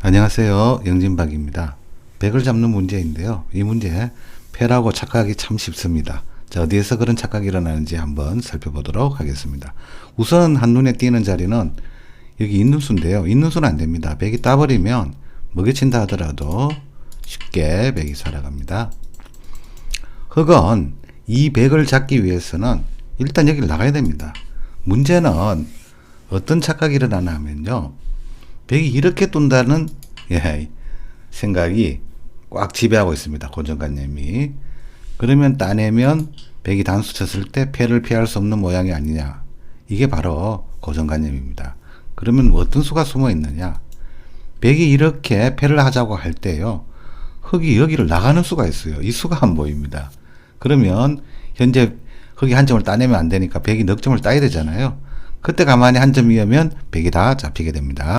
안녕하세요. 영진박입니다. 백을 잡는 문제인데요. 이 문제 패라고 착각이 참 쉽습니다. 자, 어디에서 그런 착각이 일어나는지 한번 살펴보도록 하겠습니다. 우선 한눈에 띄는 자리는 여기 있는 수인데요. 있는 수는 안 됩니다. 백이 따버리면 먹여친다 하더라도 쉽게 백이 살아갑니다. 흑은 이 백을 잡기 위해서는 일단 여기를 나가야 됩니다. 문제는 어떤 착각이 일어나나 하면요. 백이 이렇게 둔다는 예, 생각이 꽉 지배하고 있습니다. 고정관념이. 그러면 따내면 백이 단수 쳤을 때 패를 피할 수 없는 모양이 아니냐. 이게 바로 고정관념입니다. 그러면 어떤 수가 숨어 있느냐. 백이 이렇게 패를 하자고 할 때요. 흑이 여기를 나가는 수가 있어요. 이 수가 안 보입니다. 그러면 현재 흑이 한 점을 따내면 안 되니까 백이 넉 점을 따야 되잖아요. 그때 가만히 한 점이면 백이 다 잡히게 됩니다.